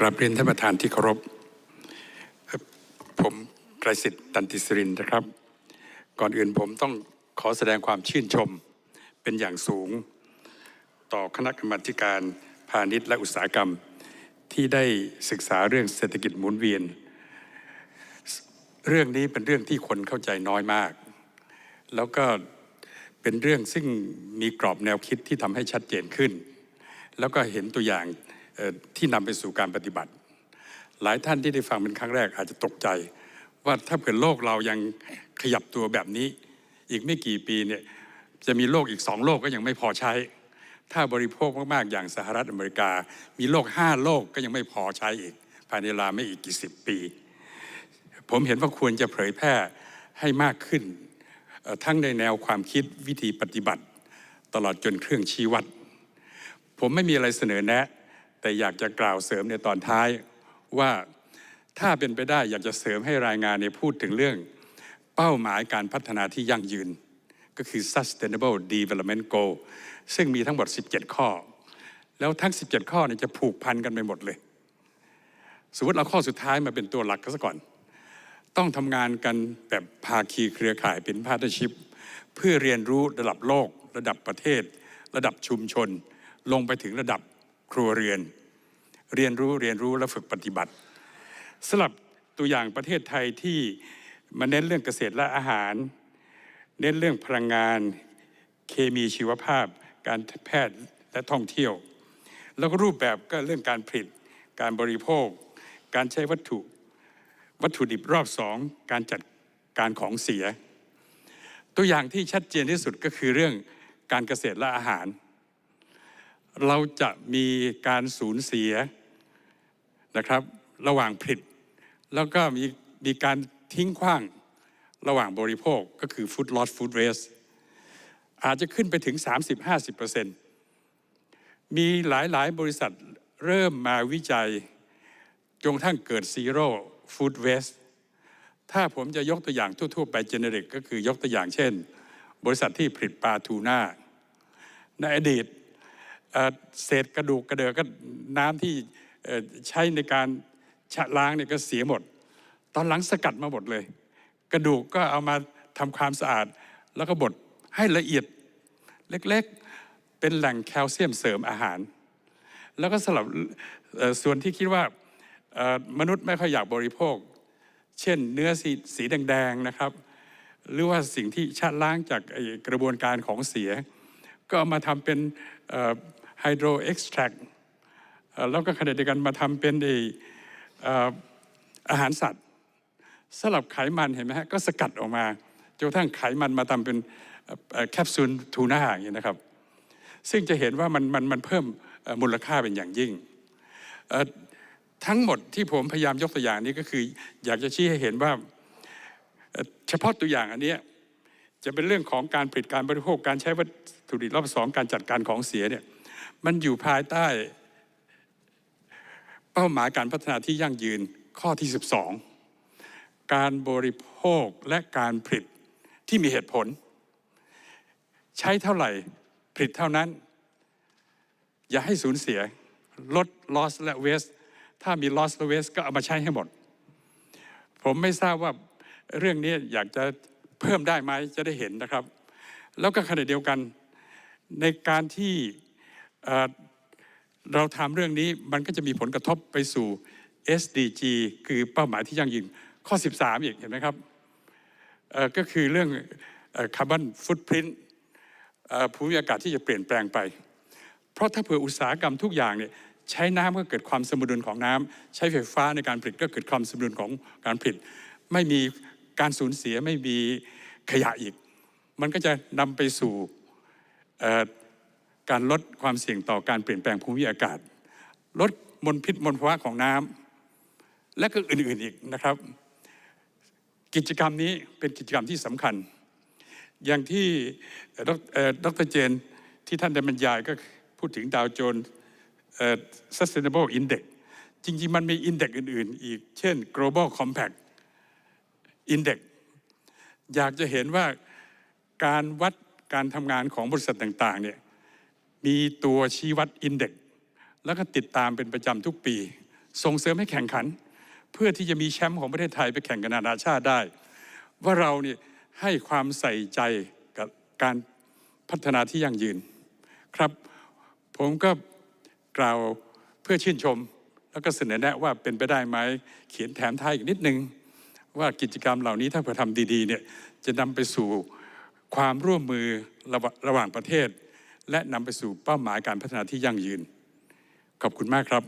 กราบเรียนท่านประธานที่เคารพ ผมไกรสิทธิ์ตันติสรินนะครับ ก่อนอื่นผมต้องขอแสดงความชื่นชมเป็นอย่างสูง ต่อคณะกรรมการพาณิชย์และอุตสาหกรรม ที่ได้ศึกษาเรื่องเศรษฐกิจหมุนเวียน เรื่องนี้เป็นเรื่องที่คนเข้าใจน้อยมาก แล้วก็เป็นเรื่องซึ่งมีกรอบแนวคิดที่ทำให้ชัดเจนขึ้น แล้วก็เห็นตัวอย่าง ที่นำไปสู่การปฏิบัติ หลายท่านที่ได้ฟังเป็นครั้งแรกอาจจะตกใจ ว่าถ้าเผื่อโลกเรายังขยับตัวแบบนี้ อีกไม่กี่ปีเนี่ยจะมีโลกอีกสองโลกก็ยังไม่พอใช้ ถ้าบริโภคมากๆ อย่างสหรัฐอเมริกา มีโลกห้าโลกก็ยังไม่พอใช้อีก ภายในเวลาไม่อีกกี่สิบปี ผมเห็นว่าควรจะเผยแพร่ให้มากขึ้น ทั้งในแนวความคิดวิธีปฏิบัติ ตลอดจนเครื่องชี้วัด ผมไม่มีอะไรเสนอแนะ แต่อยากจะกล่าวเสริมในตอนท้ายว่าถ้าเป็นไปได้อยากจะเสริมให้รายงานเนี่ยพูดถึงเรื่อง เป้าหมายการพัฒนาที่ยั่งยืน ก็คือ sustainable development goal ซึ่งมีทั้งหมด 17 ข้อ แล้วทั้ง 17 ข้อเนี่ยจะผูกพันกันไปหมดเลย สมมติเราข้อสุดท้ายมาเป็นตัวหลักก็ซะก่อน ต้องทำงานกันแบบภาคีเครือข่ายเป็นพาร์ทเนอร์ชิพเพื่อเรียนรู้ระดับโลก ระดับประเทศ ระดับชุมชน ลงไปถึงระดับครัวเรือน เรียนรู้เรียนรู้และฝึกปฏิบัติสำหรับตัวอย่างประเทศไทยที่มาเน้นเรื่องเกษตรและอาหาร เน้นเรื่องพลังงาน เคมีชีวภาพ การแพทย์และท่องเที่ยว แล้วก็รูปแบบก็เรื่องการผลิต การบริโภค การใช้วัตถุ วัตถุดิบรอบสองการจัดการของเสีย ตัวอย่างที่ชัดเจนที่สุดก็คือเรื่องการเกษตรและอาหาร เราจะมีการสูญเสีย นะครับ ระหว่างผลิต แล้วก็มีมีการทิ้งขว้างระหว่างบริโภคก็คือ food loss food waste อาจจะขึ้นไปถึง 30-50%มีหลายๆ บริษัทเริ่มมาวิจัยจนทั่งเกิด zero food waste ถ้าผมจะยกตัวอย่างทั่ว ๆ ไปเจเนริกก็คือยกตัวอย่างเช่น บริษัทที่ผลิตปลาทูน่าในอดีตเศษกระดูกกระเดือกน้ำที่ ใช้ในการชะล้างเนี่ยก็เสียหมด ตอนหลังสกัดมาหมดเลย กระดูกก็เอามาทำความสะอาด แล้วก็บดให้ละเอียดเล็กๆ เป็นแหล่งแคลเซียมเสริมอาหาร แล้วก็สำหรับส่วนที่คิดว่ามนุษย์ไม่ค่อยอยากบริโภค เช่นเนื้อสีสีแดงๆนะครับ หรือว่าสิ่งที่ชะล้างจากกระบวนการของเสีย ก็เอามาทำเป็นไฮโดรเอ็กซ์แทร แล้วก็ขณะเดียวกันมาทำเป็นอ้เอ่ออาหารสัตว์สลับไขมันเห็นไหมฮะก็สกัดออกมาจนกระทั่งไขมันมาทำเป็นแคปซูลทูน่าอย่างนี้นะครับ ซึ่งจะเห็นว่ามันมันมันเพิ่มมูลค่าเป็นอย่างยิ่ง ทั้งหมดที่ผมพยายามยกตัวอย่างนี้ก็คือ อยากจะชี้ให้เห็นว่าเฉพาะตัวอย่างอันนี้จะเป็นเรื่องของการผลิตการบริโภคการใช้วัตถุดิบรอบสองการจัดการของเสียเนี่ยมันอยู่ภายใต้ เป้าหมายการพัฒนาที่ยั่งยืนข้อที่ 12 การบริโภคและการผลิตที่มีเหตุผล ใช้เท่าไหร่ผลิตเท่านั้น อย่าให้สูญเสียลด loss และ waste ถ้ามี loss และ waste ก็เอามาใช้ให้หมด ผมไม่ทราบว่าเรื่องนี้อยากจะเพิ่มได้ไหมจะได้เห็นนะครับ แล้วก็ขณะเดียวกันในการที่ เราทำเรื่องนี้มันก็จะมีผลกระทบไปสู่ SDG คือเป้าหมายที่ยั่งยืนข้อ 13 อีกเห็นไหมครับก็คือเรื่องคาร์บอนฟุตพิ้นภูมิอากาศที่จะเปลี่ยนแปลงไป เพราะถ้าเผื่ออุตสาหกรรมทุกอย่างเนี่ยใช้น้ำก็เกิดความสมดุลของน้ำใช้ไฟฟ้าในการผลิตก็เกิดความสมดุลของการผลิต ไม่มีการสูญเสียไม่มีขยะอีก มันก็จะนำไปสู่ การลดความเสี่ยงต่อการเปลี่ยนแปลงภูมิอากาศ ลดมลพิษมลภาวะของน้ำและก็อื่นๆอีกนะครับ กิจกรรมนี้เป็นกิจกรรมที่สำคัญ อย่างที่ดรเจนที่ท่านได้บรรยายก็พูดถึงดาวโจนส์ sustainable index จริงๆ มันมีอินเด็กอื่น ๆ อีก เช่น global compact index อยากจะเห็นว่าการวัดการทำงานของบริษัทต่าง ๆ เนี่ย มีตัวชี้วัดอินเด็กแล้วก็ติดตามเป็นประจำทุกปี ส่งเสริมให้แข่งขัน เพื่อที่จะมีแชมป์ของประเทศไทยไปแข่งกับนานาชาติได้ ว่าเราเนี่ยให้ความใส่ใจกับการพัฒนาที่ยั่งยืนครับ ผมก็กล่าวเพื่อชื่นชม แล้วก็เสนอแนะว่าเป็นไปได้ไหมเขียนแถมท้ายอีกนิดนึง ว่ากิจกรรมเหล่านี้ถ้าเผื่อทำดีๆเนี่ยจะนำไปสู่ความร่วมมือระหว่างระหว่างประเทศ และนำไปสู่เป้าหมายการพัฒนาที่ยั่งยืน ขอบคุณมากครับ